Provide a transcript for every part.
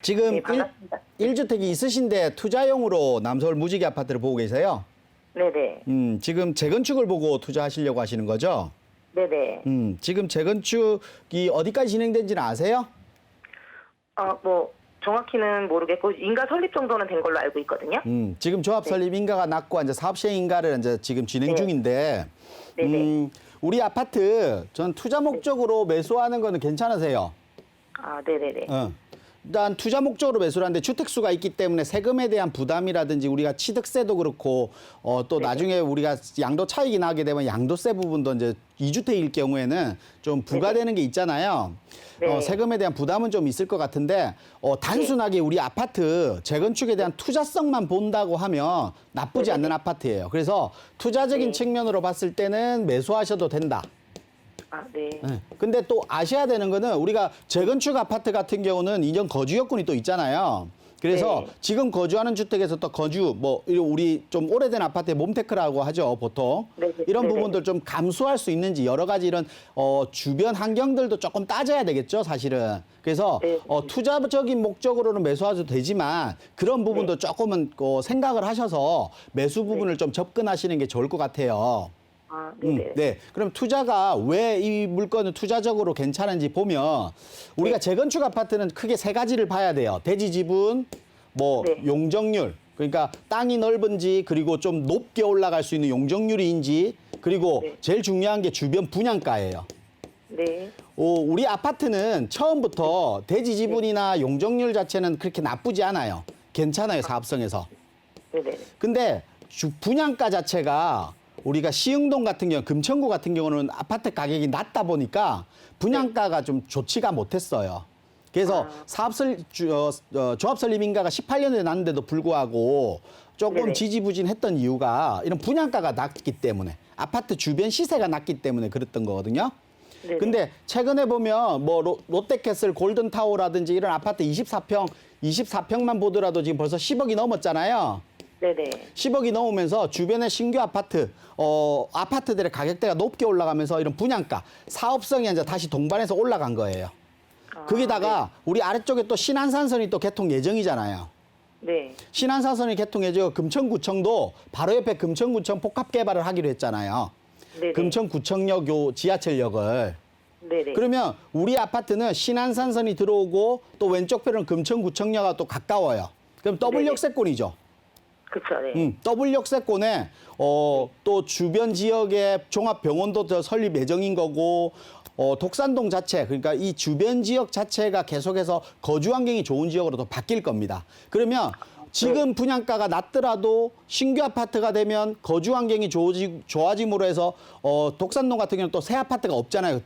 지금 네, 반갑습니다. 일 1주택이 있으신데 투자용으로 남서울 무지개 아파트를 보고 계세요. 네네. 음, 지금 재건축을 보고 투자하시려고 하시는 거죠? 네네. 음, 지금 재건축이 어디까지 진행된지는 아세요? 어, 뭐, 정확히는 모르겠고, 인가 설립 정도는 된 걸로 알고 있거든요. 음, 지금 조합 설립 인가가 났고 이제 사업 시행 인가를 이제 지금 진행 네. 중인데 네네. 음, 우리 아파트 전 투자 목적으로 매수하는 거는 괜찮으세요? 아, 네네네. 어. 일단 투자 목적으로 매수를 하는데 주택수가 있기 때문에 세금에 대한 부담이라든지 우리가 취득세도 그렇고 어, 또 나중에 우리가 양도 차익이 나게 되면 양도세 부분도 이제 이주택일 경우에는 좀 부과되는 게 있잖아요. 네. 어, 세금에 대한 부담은 좀 있을 것 같은데 어, 단순하게 우리 아파트 재건축에 대한 투자성만 본다고 하면 나쁘지. 않는 아파트예요. 그래서 투자적인 네. 측면으로 봤을 때는 매수하셔도 된다. 아, 네. 네. 근데 또 아셔야 되는 거는 우리가 재건축 아파트 같은 경우는 인정 거주 여건이 또 있잖아요. 그래서 네. 지금 거주하는 주택에서 또 거주 뭐 우리 좀 오래된 아파트에 몸테크라고 하죠 보통 네, 네. 이런 네, 네. 부분들 좀 감수할 수 있는지 여러 가지 이런 어 주변 환경들도 조금 따져야 되겠죠 사실은 그래서 네. 어 투자적인 목적으로는 매수하셔도 되지만 그런 부분도 네. 조금은 어, 생각을 하셔서 매수 부분을 좀 접근하시는 게 좋을 것 같아요. 아, 음. 네. 그럼 투자가 왜 이 물건은 투자적으로 괜찮은지 보면 우리가 네. 재건축 아파트는 크게 세 가지를 봐야 돼요. 대지 지분, 뭐 네. 용적률. 그러니까 땅이 넓은지 그리고 좀 높게 올라갈 수 있는 용적률인지 그리고 네. 제일 중요한 게 주변 분양가예요. 네. 오, 우리 아파트는 처음부터 대지 지분이나 용적률 자체는 그렇게 나쁘지 않아요. 괜찮아요, 사업성에서. 네 네. 근데 주 분양가 자체가 우리가 시흥동 같은 경우, 금천구 같은 경우는 아파트 가격이 낮다 보니까 분양가가 좀 좋지가 못했어요. 그래서 아. 사업 설 주, 어, 어, 조합 설립 인가가 18년에 났는데도 불구하고 조금 네네. 지지부진했던 이유가 이런 분양가가 낮기 때문에 아파트 주변 시세가 낮기 때문에 그랬던 거거든요. 네네. 근데 최근에 보면 뭐 로- 롯데캐슬 골든타워라든지 이런 아파트 24평, 24평만 보더라도 지금 벌써 10억이 넘었잖아요. 네네. 10억이 넘으면서 주변의 신규 아파트, 어, 아파트들의 가격대가 높게 올라가면서 이런 분양가, 사업성이 이제 다시 동반해서 올라간 거예요. 아, 거기다가 우리 아래쪽에 또 신안산선이 또 개통 예정이잖아요. 네. 신안산선이 개통 예정, 금천구청도 바로 옆에 금천구청 복합 개발을 하기로 했잖아요. 네네. 금천구청역 요 지하철역을. 네네. 그러면 우리 아파트는 신안산선이 들어오고 또 왼쪽 편은 금천구청역과 또 가까워요. 그럼 더블 네네. 역세권이죠. 그쵸, 네. 음, 더블 역세권에 어, 또 주변 지역에 종합병원도 더 설립 예정인 거고 어, 독산동 자체 그러니까 이 주변 지역 자체가 계속해서 거주 환경이 좋은 지역으로 더 바뀔 겁니다. 그러면 지금 분양가가 낮더라도 신규 아파트가 되면 거주 환경이 좋아지, 좋아짐으로 해서 어, 독산동 같은 경우는 또 새 아파트가 없잖아요.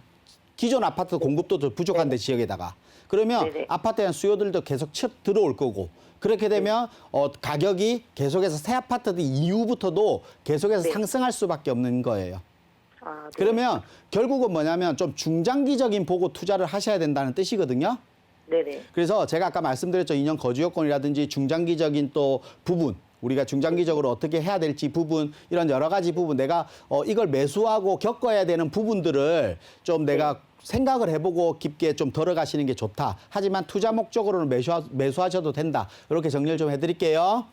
기존 아파트 공급도 더 부족한데 지역에다가 그러면 네네. 아파트에 대한 수요들도 계속 쳐 들어올 거고 그렇게 되면 어, 가격이 계속해서 새 아파트들 이후부터도 계속해서 네. 상승할 수밖에 없는 거예요. 아, 네. 그러면 결국은 뭐냐면 좀 중장기적인 보고 투자를 하셔야 된다는 뜻이거든요. 네네. 그래서 제가 아까 말씀드렸죠. 인형 거주 여건이라든지 중장기적인 또 부분 우리가 중장기적으로 어떻게 해야 될지 부분 이런 여러 가지 부분 내가 어, 이걸 매수하고 겪어야 되는 부분들을 좀 내가 생각을 해보고 깊게 좀 들어가시는 게 좋다. 하지만 투자 목적으로는 매수하, 매수하셔도 된다. 이렇게 정리를 좀 해드릴게요.